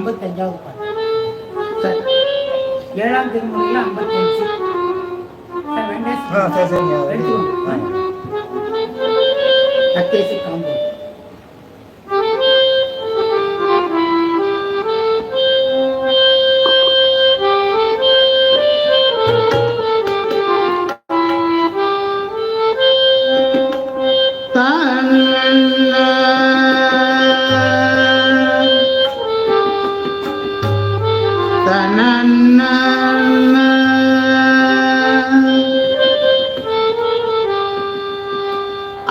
ஐம்பத்தஞ்சா சரி ஏழாம் திருமுறையில் ஐம்பத்தஞ்சு சார் வெங்கடேஷ் கத்தேசி காம்போ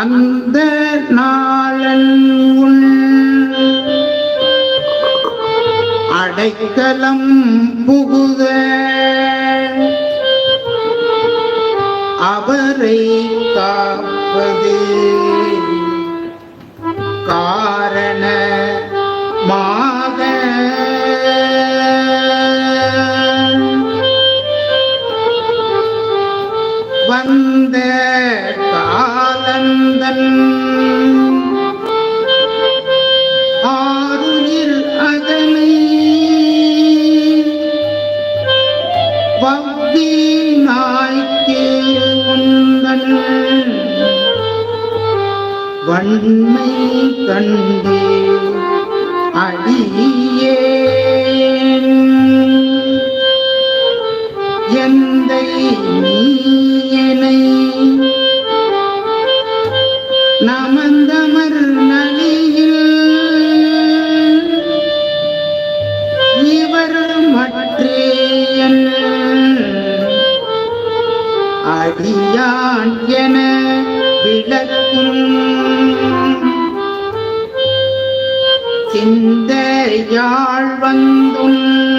அந்த நாளன் அடைக்கலம் புகுத. அவரை காப்பது காரண மாக வந்த அளந்தன் ஆறுயிர் அதனை வவ்வி நாய்க்கே உந்தன். வன்மை கண்டே அடி. விளக்கும் சிந்தையாழ் வந்துள்ள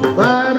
Bye.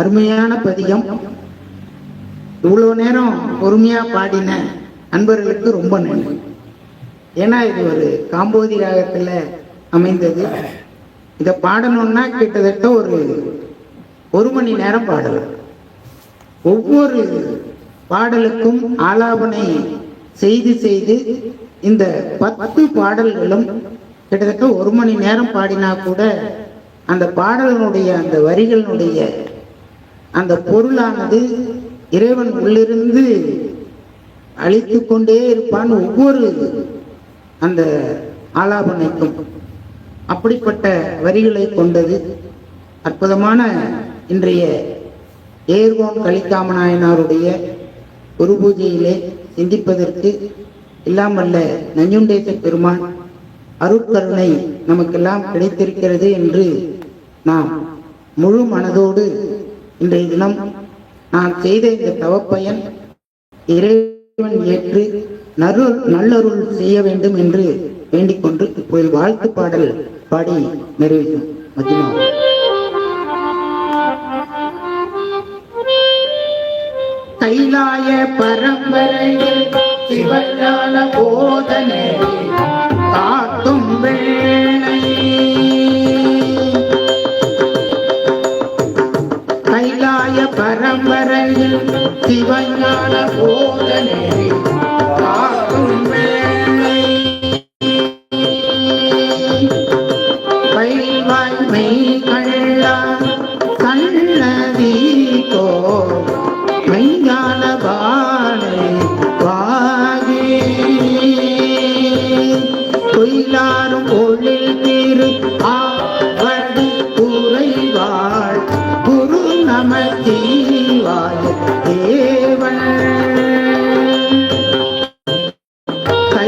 அருமையான பதியம் இவ்வளவு நேரம் பொறுமையா பாடின அன்பர்களுக்கு ரொம்ப நன்றி. ஏன்னா இது ஒரு காம்போதி ராகத்துல அமைந்தது. இதை பாடணும்னா கிட்டத்தட்ட ஒரு ஒரு மணி நேரம் பாடலாம் ஒவ்வொரு பாடலுக்கும் ஆலாபனை செய்து செய்து இந்த பத்து பாடல்களும் கிட்டத்தட்ட ஒரு மணி நேரம் பாடினா கூட அந்த பாடலினுடைய அந்த வரிகளினுடைய அந்த பொருளானது இறைவன் உள்ளிருந்து அழித்து கொண்டே இருப்பான் ஒவ்வொரு அந்த ஆலாபனைக்கும். அப்படிப்பட்ட வரிகளை கொண்டது அற்புதமான இன்றைய ஏர்கோன் கலிக்காமநாயனாருடைய குரு பூஜையிலே சிந்திப்பதற்கு இல்லாமல்ல நஞ்சுண்டேச பெருமான் அருட்கருணை நமக்கெல்லாம் கிடைத்திருக்கிறது என்று நாம் முழு மனதோடு இன்றைய தினம் நான் செய்த இந்த தவப்பயன் இறைவன் ஏற்று நருள் நல்லருள் செய்ய வேண்டும் என்று வேண்டிக் கொண்டு இப்போது வாழ்த்து பாடல் பாடி நிறைவேற்றும் மத்தியமா கைலாய பரம்பரையில் சிவஞான போதனை காட்டும் வேளை. கைலாய பரம்பரையில் சிவஞான போதனை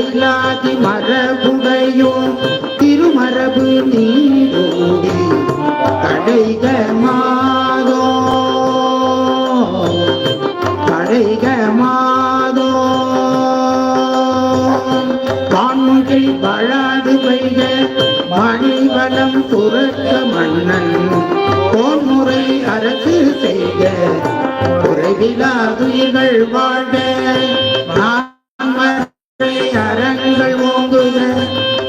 கைலாதி மரபுடையோ திருமரபு நீரோடி கடைக மாதோ கடைக மாதோ வான்முகில் வளாது பெய்க மணிவலம் துறக்க மன்னன் போன்முறை அரசு செய்க. குறைவிலாதுயிர்கள் வாழ்க. நான்மறை அறங்கள் ஓங்குக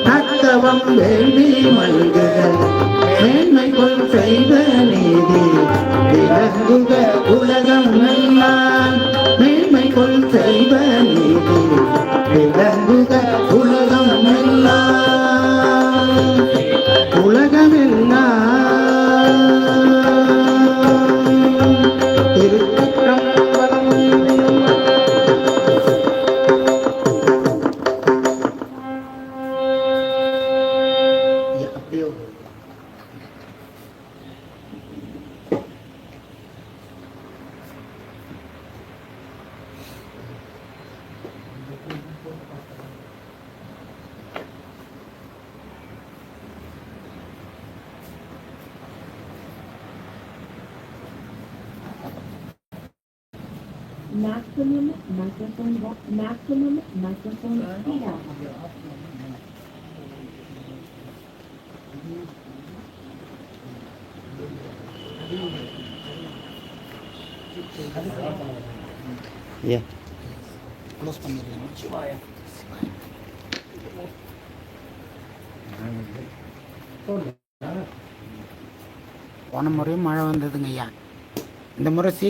தத்தவம் வேண்டி மல்குக. மேன்மை கொள் செய்த நீதி விளங்குக Maximum microphone, maximum microphone speed out. Close பண்ணிடுறேன் போன முறையும் மழை வந்ததுங்க ஐயா இந்த முறை சீக்கிரம்